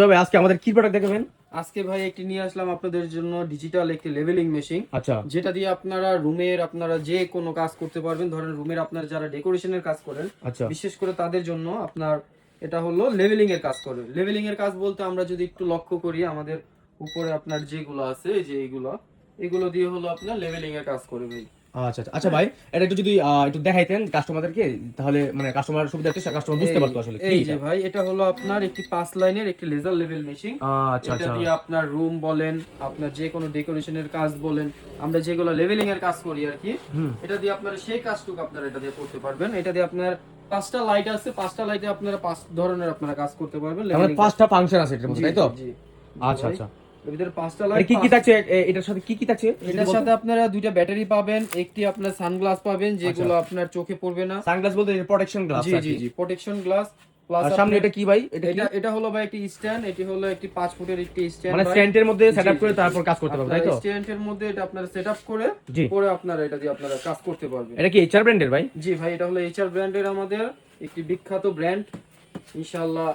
ভাই আজকে আমাদের কি প্রোডাক্ট দেখাবেন? আজকে ভাই একটি নিয়ে আসলাম আপনাদের জন্য ডিজিটাল একটি লেভেলিং মেশিন আচ্ছা। যেটা দিয়ে আপনারা রুমের আপনারা যে কোনো কাজ করতে পারবেন। ধরেন রুমের আপনার যারা ডেকোরেশনের কাজ করেন আচ্ছা। বিশেষ করে তাদের জন্য আপনার এটা হলো লেভেলিং এর কাজ করে লেভেলিং এর কাজ বলতে আমরা যদি একটু লক্ষ্য করি আমাদের উপরে আপনার যেগুলো আছে যে এইগুলো এগুলো দিয়ে হলো আপনার লেভেলিং এর কাজ করে ভাই। আচ্ছা আচ্ছা। আচ্ছা ভাই এটা একটু যদি একটু দেখাইতেন কাস্টমারদেরকে তাহলে মানে কাস্টমার সুবিধা একটু কাস্টমার বুঝতে পারতো আসলে এই যে ভাই এটা হলো আপনার একটি পাঁচ লাইনের একটি লেজার লেভেল মেশিন আচ্ছা আচ্ছা। দিয়ে আপনার রুম বলেন আপনার যে কোনো ডেকোরেশনের কাজ বলেন আমরা যেগুলো লেভেলিং এর কাজ করি আর কি এটা দিয়ে আপনারা সেই কাজটুকু আপনারা এটা দিয়ে করতে পারবেন। এটা দিয়ে আপনার পাঁচটা লাইট আছে পাঁচটা লাইটে আপনারা পাঁচ ধরনের আপনারা কাজ করতে পারবেন মানে পাঁচটা ফাংশন আছে এটার মধ্যে তাই তো। আচ্ছা আচ্ছা। ভিতরে পাঁচটা লাইট কি কি থাকছে? এটার সাথে কি কি থাকছে? এটার সাথে আপনারা দুইটা ব্যাটারি পাবেন একটি আপনার সানগ্লাস পাবেন যেগুলো আপনার চোখে পড়বে না। সানগ্লাস বলতে প্রোটেকশন গ্লাস জি জি জি প্রোটেকশন গ্লাস সামনে এটা কি ভাই? এটা এটা এটা হলো ভাই একটি স্ট্যান্ড এটি হলো একটি ফুটের একটি স্ট্যান্ড মানে স্ট্যান্ডের মধ্যে সেটআপ করে তারপর কাজ করতে পারবে তাই তো? স্ট্যান্ডের মধ্যে এটা আপনারা সেটআপ করে জি। পরে আপনারা এটা দিয়ে আপনারা কাজ করতে পারবেন। এটা কি এইচআর ব্র্যান্ডের ভাই? জি ভাই এটা হলো এইচআর ব্র্যান্ডের আমাদের একটি বিখ্যাত ব্র্যান্ড ইনশাআল্লাহ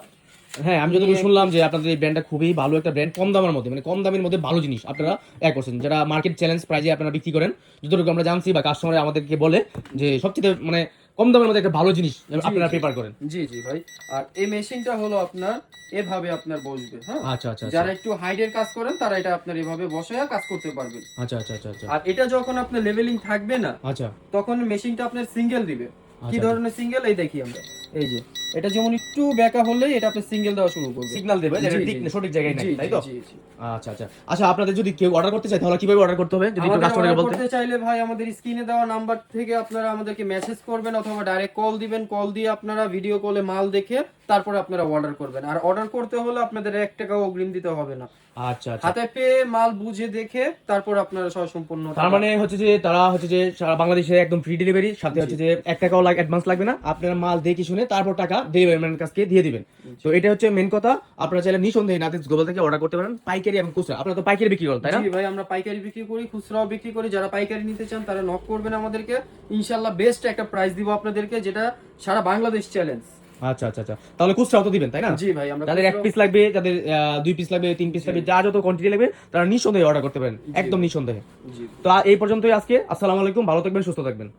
হ্যাঁ আমি যতটুকু শুনলাম যে আপনাদের এই ব্র্যান্ডটা খুবই ভালো একটা ব্র্যান্ড কম দামের মধ্যে মানে কম দামের মধ্যে ভালো জিনিস আপনারা এক করছেন যারা মার্কেট চ্যালেঞ্জ প্রাইজে আপনারা বিক্রি করেন যতটুকু আমরা জানছি বা কাস্টমার আমাদেরকে বলে যে সবচেয়ে মানে কম দামের মধ্যে একটা ভালো জিনিস আপনারা জি। প্রেফার করেন। জি জি ভাই। আর এই মেশিনটা হলো আপনার এভাবে আপনার বসবে হ্যাঁ? আচ্ছা আচ্ছা আচ্ছা। যারা একটু হাইডের কাজ করেন তারা এটা আপনার এভাবে বসে কাজ করতে পারবেন। আচ্ছা আচ্ছা আচ্ছা আচ্ছা। আর এটা যখন আপনার লেভেলিং থাকবে না আচ্ছা। তখন মেশিনটা আপনার সিঙ্গেল দিবে। কি আচ্ছা। ধরনের সিঙ্গেল এই দেখি আমরা। এই যে এটা যেমন একটু ব্যাকা হলে এটা আপনি সিঙ্গেল দেওয়া শুরু করবে সিগন্যাল দেবে যেটা এটা ঠিক না সঠিক জায়গায় নাই তাই তো। আচ্ছা আচ্ছা। আচ্ছা আপনাদের যদি কেউ অর্ডার করতে চায় তাহলে কীভাবে অর্ডার করতে হবে? যদি একটু কাস্টমারকে বলতে। করতে চাইলে ভাই আমাদের স্ক্রিনে দেওয়া নাম্বার থেকে আপনারা আমাদেরকে মেসেজ করবেন অথবা ডাইরেক্ট কল দিবেন। কল দিয়ে আপনারা ভিডিও কলে মাল দেখে তারপরে আপনারা অর্ডার করবেন। আর অর্ডার করতে হলে আপনাদের এক টাকাও অগ্রিম দিতে হবে না। আচ্ছা আচ্ছা। হাতে পেয়ে মাল বুঝে দেখে তারপর আপনারা সহ সম্পূর্ণ তার মানে হচ্ছে যে তারা হচ্ছে যে সারা বাংলাদেশে একদম ফ্রি ডেলিভারি সাথে হচ্ছে যে এক টাকাও লাগে অ্যাডভান্স লাগবে না। আপনারা মাল দেখে শুনে তারপর টাকা ডেলিভারি ম্যানের কাছে দিয়ে দিবেন। তো এটা হচ্ছে মেন কথা। আপনারা চাইলে নিঃসন্দেহে নাতিস গ্লোবাল থেকে অর্ডার করতে পারেন পাইকারি এবং খুচরা। আপনারা তো পাইকারি বিক্রি করেন তাই না? ভাই আমরা পাইকারি বিক্রি করি খুচরাও বিক্রি করি। যারা পাইকারি নিতে চান তারা নক করবেন আমাদেরকে। ইনশাল্লাহ বেস্ট একটা প্রাইস দিব আপনাদেরকে যেটা সারা বাংলাদেশ চ্যালেঞ্জ আচ্ছা আচ্ছা আচ্ছা। তাহলে খুচরাও তো দিবেন তাই না? জি ভাই আমরা যাদের এক পিস লাগবে যাদের দুই পিস লাগবে তিন পিস লাগবে যা যত কোয়ান্টিটি লাগবে তারা নিঃসন্দেহে অর্ডার করতে পারেন একদম নিঃসন্দেহে। তো এই পর্যন্তই আজকে। আসসালামু আলাইকুম ভালো থাকবেন সুস্থ থাকবেন।